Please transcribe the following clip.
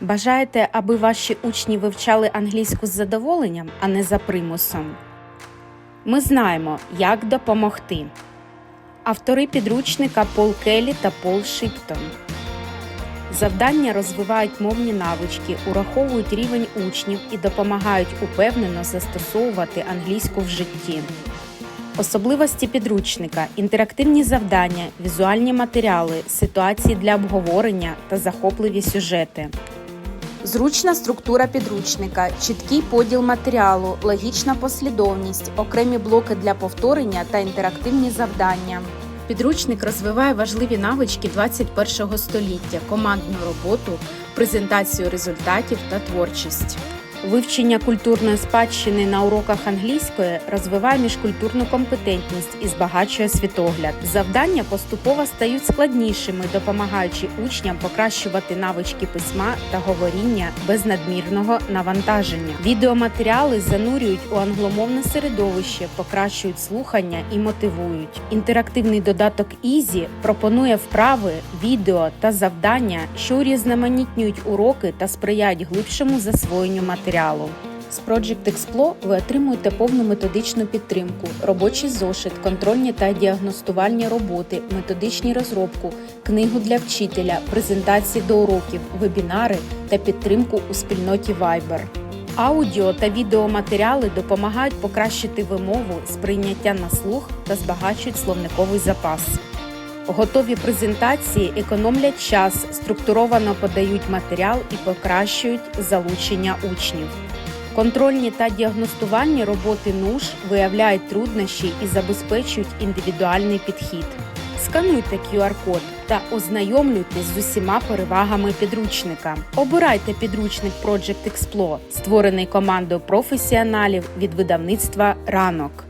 Бажаєте, аби ваші учні вивчали англійську з задоволенням, а не за примусом? Ми знаємо, як допомогти. Автори підручника Пол Келлі та Пол Шиптон. Завдання розвивають мовні навички, ураховують рівень учнів і допомагають упевнено застосовувати англійську в житті. Особливості підручника, інтерактивні завдання, візуальні матеріали, ситуації для обговорення та захопливі сюжети. Зручна структура підручника, чіткий поділ матеріалу, логічна послідовність, окремі блоки для повторення та інтерактивні завдання. Підручник розвиває важливі навички 21 століття, командну роботу, презентацію результатів та творчість. Вивчення культурної спадщини на уроках англійської розвиває міжкультурну компетентність і збагачує світогляд. Завдання поступово стають складнішими, допомагаючи учням покращувати навички письма та говоріння без надмірного навантаження. Відеоматеріали занурюють у англомовне середовище, покращують слухання і мотивують. Інтерактивний додаток Easy пропонує вправи, відео та завдання, що урізноманітнюють уроки та сприяють глибшому засвоєнню матеріалу. З Project Explo ви отримуєте повну методичну підтримку, робочий зошит, контрольні та діагностувальні роботи, методичні розробку, книгу для вчителя, презентації до уроків, вебінари та підтримку у спільноті Viber. Аудіо та відеоматеріали допомагають покращити вимову, сприйняття на слух та збагачують словниковий запас. Готові презентації економлять час, структуровано подають матеріал і покращують залучення учнів. Контрольні та діагностувальні роботи НУШ виявляють труднощі і забезпечують індивідуальний підхід. Скануйте QR-код та ознайомлюйтесь з усіма перевагами підручника. Обирайте підручник Project Explo, створений командою професіоналів від видавництва Ранок.